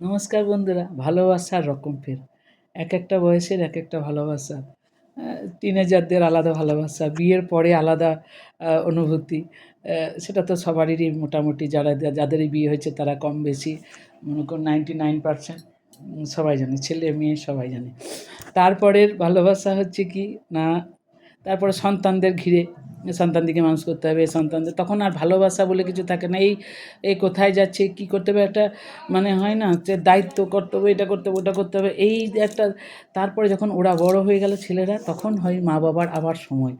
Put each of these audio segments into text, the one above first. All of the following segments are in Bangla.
নমস্কার বন্ধুরা, ভালোবাসার রকম ফের। এক একটা বয়সের এক একটা ভালোবাসা। টিনেজারদের আলাদা ভালোবাসা, বিয়ের পরে আলাদা অনুভূতি। সেটা তো সবারই মোটামুটি যারা, যাদেরই বিয়ে হয়েছে তারা কম বেশি, মনে করুন নাইনটি নাইন পার্সেন্ট সবাই জানে, ছেলে মেয়ে সবাই জানে। তারপরের ভালোবাসা হচ্ছে কি, না তারপরে সন্তানদের ঘিরে সন্তানদিকে মানুষ করতে হবে সন্তানদের, তখন আর ভালোবাসা বলে কিছু থাকে না। এই এই কোথায় যাচ্ছে, কি করতে হবে, একটা মানে হয় না যে দায়িত্ব, কর্তব্য, এটা করতে হবে, ওটা করতে হবে। এই একটা, তারপরে যখন ওরা বড় হয়ে গেল ছেলেরা, তখন হয় মা বাবার আবার সময়,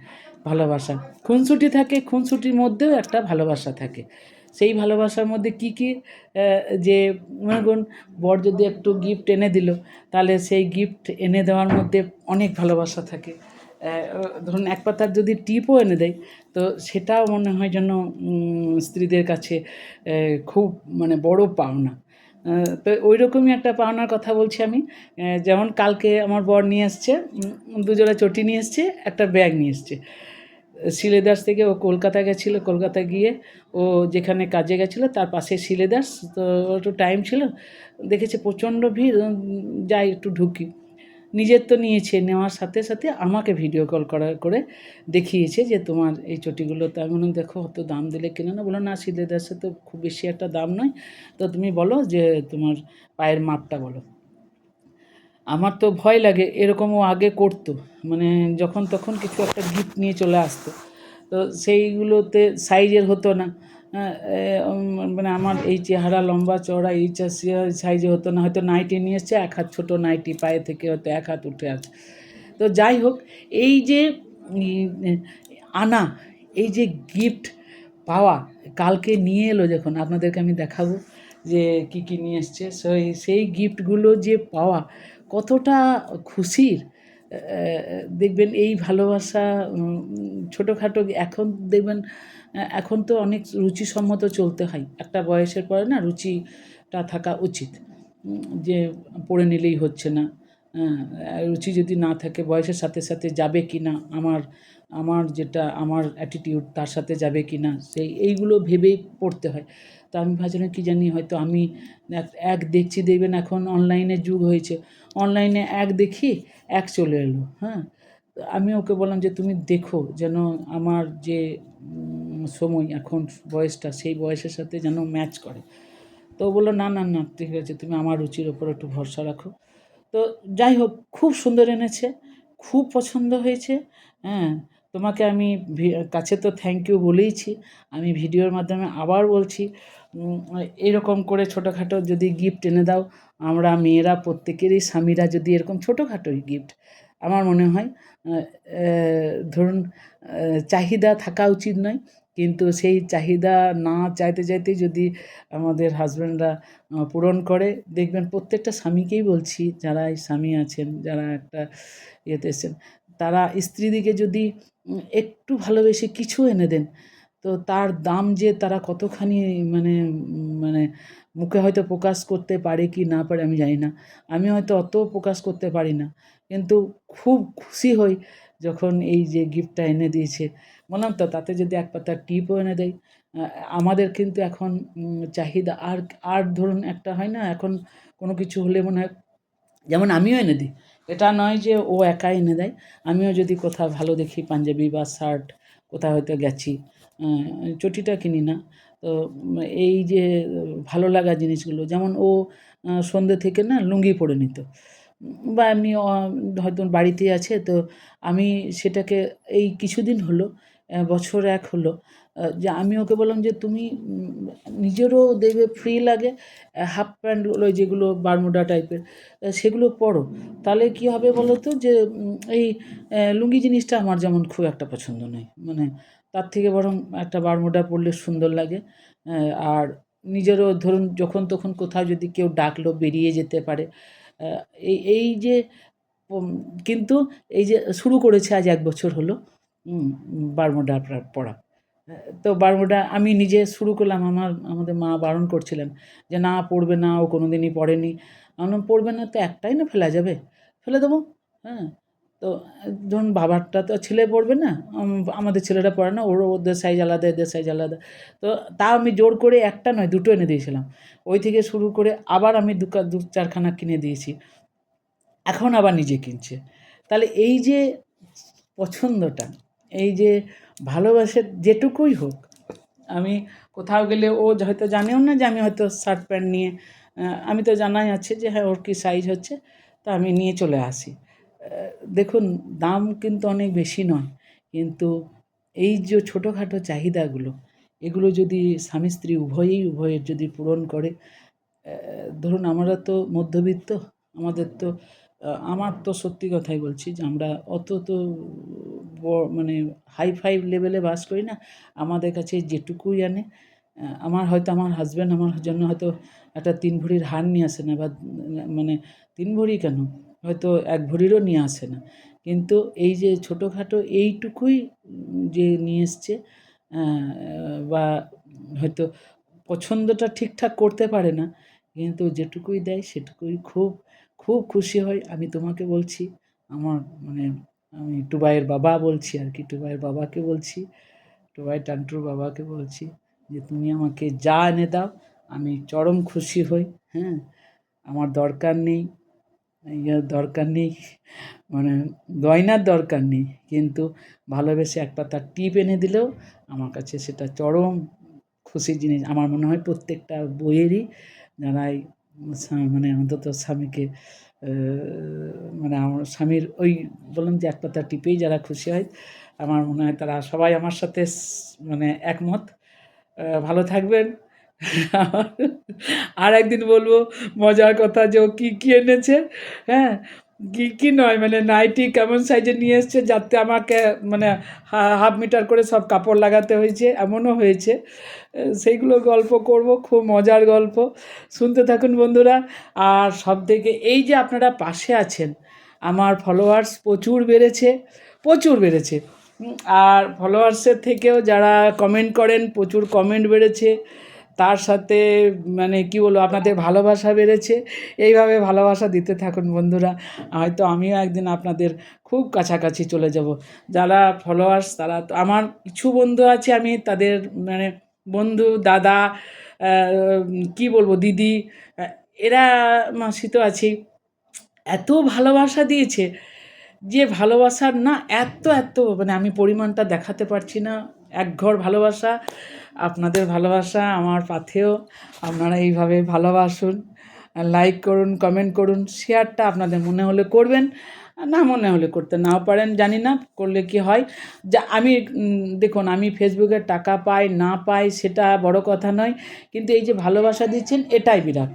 ভালোবাসা। খুনসুটি থাকে, খুনসুটির মধ্যেও একটা ভালোবাসা থাকে। সেই ভালোবাসার মধ্যে কি কি যে, মনে করুন, বর যদি একটু গিফট এনে দিল, তাহলে সেই গিফট এনে দেওয়ার মধ্যে অনেক ভালোবাসা থাকে। ধরুন এক পাতার যদি টিপও এনে দেয়, তো সেটাও মনে হয় যেন স্ত্রীদের কাছে খুব মানে বড় পাওনা। তো ওই রকমই একটা পাওনার কথা বলছি আমি। যেমন কালকে আমার বর নিয়ে এসছে দুজোড়া চটি নিয়ে এসছে, একটা ব্যাগ নিয়ে এসছে। শিলেদাস থেকে ও কলকাতা গেছিল কলকাতা গিয়ে ও যেখানে কাজে গেছিল, তার পাশে শিলেদাস তো একটু টাইম ছিল। দেখেছে প্রচণ্ড ভিড় যাই একটু ঢুকি। নিজের তো নিয়েছে, নেওয়ার সাথে সাথে আমাকে ভিডিও কল করা, করে দেখিয়েছে যে তোমার এই চটিগুলো তো। আমি দেখো, অত দাম দিলে কিনে না? বলো না শিলেদাসে তো খুব বেশি একটা দাম নয়। তো তুমি বলো যে তোমার পায়ের মাপটা বলো। আমার তো ভয় লাগে এরকমও আগে করতো। মানে যখন তখন কিছু একটা গিফট নিয়ে চলে আসতো। তো সেইগুলোতে সাইজের হতো না। মানে আমার এই চেহারা লম্বা, চওড়া এই সাইজে হতো না। হয়তো নাইটি নিয়ে এসছে, এক হাত ছোটো নাইটি, পায়ে থেকে হয়তো এক হাত উঠে আছে। তো যাই হোক, এই যে আনা, এই যে গিফট পাওয়া, কালকে নিয়ে এলো যখন, আপনাদেরকে আমি দেখাবো যে কি কি নিয়ে এসছে। সেই সেই গিফটগুলো যে পাওয়া, কতটা খুশির দেখবেন এই ভালোবাসা ছোটোখাটো এখন দেখবেন এখন তো অনেক রুচিসম্মত চলতে হয়। একটা বয়সের পরে না রুচিটা থাকা উচিত। যে পড়ে নিলেই হচ্ছে না। রুচি যদি না থাকে, বয়সের সাথে সাথে যাবে কি না? আমার আমার যেটা, আমার অ্যাটিটিউড তার সাথে যাবে কি না? সেই, এইগুলো ভেবেই পড়তে হয়। তো আমি ভাবছিলাম কি জানি, হয়তো আমি এক- দেখছি দেখবেন এখন অনলাইনে যুগ হয়েছে। অনলাইনে এক দেখি, এক চলে এলো। হ্যাঁ? আমি ওকে বললাম যে, তুমি দেখো যেন আমার যে সময়, এখন বয়সটা, সেই বয়সের সাথে যেন ম্যাচ করে। তো বলল, না না না, ঠিক আছে, তুমি আমার রুচির ওপর একটু ভরসা রাখো। তো যাই হোক, খুব সুন্দর এনেছে, খুব পছন্দ হয়েছে হ্যাঁ। তোমাকে আমি কাছে তো থ্যাংক ইউ বলেইছি, আমি ভিডিওর মাধ্যমে আবার বলছি এরকম করে ছোটোখাটো যদি গিফট এনে দাও, আমরা মেয়েরা প্রত্যেকেরই স্বামীরা যদি এরকম ছোটোখাটোই গিফট আমার মনে হয় ধরুন চাহিদা থাকা উচিত নয় কিন্তু সেই চাহিদা না চাইতে চাইতে যদি আমাদের হাজব্যান্ডরা পূরণ করে, দেখবেন প্রত্যেকটা স্বামীকেই বলছি, যারা এই স্বামী আছেন, যারা একটা ইয়েতে এসেছেন, তারা স্ত্রীদিকে যদি একটু ভালোবেসে কিছু এনে দেন, তো তার দাম যে তারা কতখানি মানে মানে মুখে হয়তো প্রকাশ করতে পারে কি না পারে আমি জানি না। আমি হয়তো অত প্রকাশ করতে পারি না। কিন্তু খুব খুশি হই যখন এই যে গিফটটা এনে দিয়েছে, বললাম তো তাতে যদি এক পাতা টিপও এনে দেয় আমাদের কিন্তু এখন চাহিদা আর আর ধরুন একটা হয় না, এখন কোনো কিছু হলে মনে হয়, যেমন আমিও এনে দিই, এটা নয় যে ও একাই এনে দেয়, আমিও যদি কোথাও ভালো দেখি, পাঞ্জাবি বা শার্ট কোথাও হয়তো গেছি চটিটা কিনি না, তো এই যে ভালো লাগা জিনিসগুলো, যেমন ও সন্ধ্যে থেকে না লুঙ্গি পরে নিত বা এমনি হয়তো বাড়িতেই আছে, তো আমি সেটাকে, এই কিছুদিন হলো বছর এক হলো যে আমি ওকে বললাম যে তুমি নিজেরও দেখবে ফ্রি লাগে হাফ প্যান্টগুলো যেগুলো বারমুডা টাইপের সেগুলো পরো। তাহলে কি হবে বলো তো যে এই লুঙ্গি জিনিসটা আমার যেমন খুব একটা পছন্দ নয় মানে তার থেকে বরং একটা বারমুডা পরলে সুন্দর লাগে আর নিজেরও ধরুন যখন তখন কোথাও যদি কেউ ডাকলো বেরিয়ে যেতে পারে এই এই যে কিন্তু এই যে শুরু করেছে আজ এক বছর হলো বারমোডা পরা তো বারমুডা আমি নিজে শুরু করলাম, আমার, আমাদের মা বারণ করছিলেন যে, না, পড়বে না, ও কোনো দিনই পড়েনি। আমি পড়বে না তো একটাই না ফেলা যাবে? ফেলে দেবো? হ্যাঁ। তো, ধরুন বাবারটা তো ছেলে পড়বে না আমাদের ছেলেটা পড়ে না, ওর ওদের সাইজ আলাদা, এদের সাইজ আলাদা। তো তাও আমি জোর করে একটা নয়, দুটো এনে দিয়েছিলাম। ওই থেকে শুরু করে আবার আমি দু দু চারখানা কিনে দিয়েছি। এখন আবার নিজে কিনছে। তাহলে এই যে পছন্দটা, এই যে ভালোবাসে যেটুকুই হোক, আমি কোথাও গেলে ও হয়তো জানেও না যে আমি হয়তো শার্ট প্যান্ট নিয়ে আমি তো জানাই আছে যে হ্যাঁ ওর কী সাইজ হচ্ছে, তা আমি নিয়ে চলে আসি। দেখুন, দাম কিন্তু অনেক বেশি নয়। কিন্তু এই যে ছোটোখাটো চাহিদাগুলো, এগুলো যদি স্বামী স্ত্রী উভয়েই উভয়ের যদি পূরণ করে ধরুন আমরা তো মধ্যবিত্ত, আমাদের তো আমার তো সত্যি কথাই বলছি যে আমরা অত তো মানে হাই ফাই লেভেলে বাস করি না। আমাদের কাছে যেটুকুই আনে আমার হয়তো আমার হাজব্যান্ড আমার জন্য হয়তো একটা তিন ভরির হার নিয়ে আসে না বা মানে তিন ভরি কেন? হয়তো এক ভরিরও নিয়ে আসে না। কিন্তু এই যে ছোটোখাটো এইটুকুই যে নিয়ে এসছে বা হয়তো পছন্দটা ঠিকঠাক করতে পারে না, কিন্তু যেটুকুই দেয় সেটুকুই খুব খুব খুশি হয়। আমি তোমাকে বলছি, আমার মানে আমি টুবাইয়ের বাবা বলছি আর কি, টুবাইয়ের বাবাকে বলছি, টুবাই টান্টুর বাবাকে বলছি যে, তুমি আমাকে যা এনে দাও, আমি চরম খুশি হই। হ্যাঁ আমার দরকার নেই। দরকার নেই মানে গয়নার দরকার নেই। কিন্তু ভালোবেসে এক পাতা টিপ এনে দিলেও আমার কাছে সেটা চরম খুশির জিনিস। আমার মনে হয় প্রত্যেকটা বইয়েরই যারাই মানে অন্তত স্বামীকে মানে আমার স্বামীর ওই বললাম যে এক পাতা টিপেই যারা খুশি হয়, আমার মনে হয় তারা সবাই আমার সাথে মানে একমত। ভালো থাকবেন। আর একদিন বলব, মজার কথা যে ও কী কী এনেছে? হ্যাঁ? কী কী নয় মানে নাইটি কেমন সাইজে নিয়ে এসছে যাতে আমাকে মানে হাফ মিটার করে সব কাপড় লাগাতে হয়েছে, এমনও হয়েছে। সেইগুলো গল্প করব, খুব মজার গল্প। শুনতে থাকুন বন্ধুরা। আর সব থেকে এই যে আপনারা পাশে আছেন, আমার ফলোয়ার্স প্রচুর বেড়েছে প্রচুর বেড়েছে। আর ফলোয়ার্সের থেকেও যারা কমেন্ট করেন, প্রচুর কমেন্ট বেড়েছে। তার সাথে মানে কি বলব, আপনাদের ভালোবাসা বেড়েছে। এইভাবে ভালোবাসা দিতে থাকুন বন্ধুরা। হয়তো আমিও একদিন আপনাদের খুব কাছাকাছি চলে যাব। যারা ফলোয়ার্স তারা তো, আমার কিছু বন্ধু আছে, আমি তাদের মানে বন্ধু, দাদা কি বলব, দিদি, এরা মাসি তো এত ভালোবাসা দিয়েছে। যে ভালোবাসার না, এত এত মানে আমি পরিমাণটা দেখাতে পারছি না। এক ঘর ভালোবাসা। আপনাদের ভালোবাসা, আমার পাথেও আপনারা এইভাবে ভালোবাসুন লাইক করুন কমেন্ট করুন শেয়ারটা আপনাদের মনে হলে করবেন, না মনে হলে করতে নাও পারেন, জানি না, করলে কি হয়। যা, আমি দেখুন, আমি ফেসবুকে টাকা পাই, না পাই, সেটা বড় কথা নয়, কিন্তু এই যে ভালোবাসা দিচ্ছেন, এটাই বিরাট।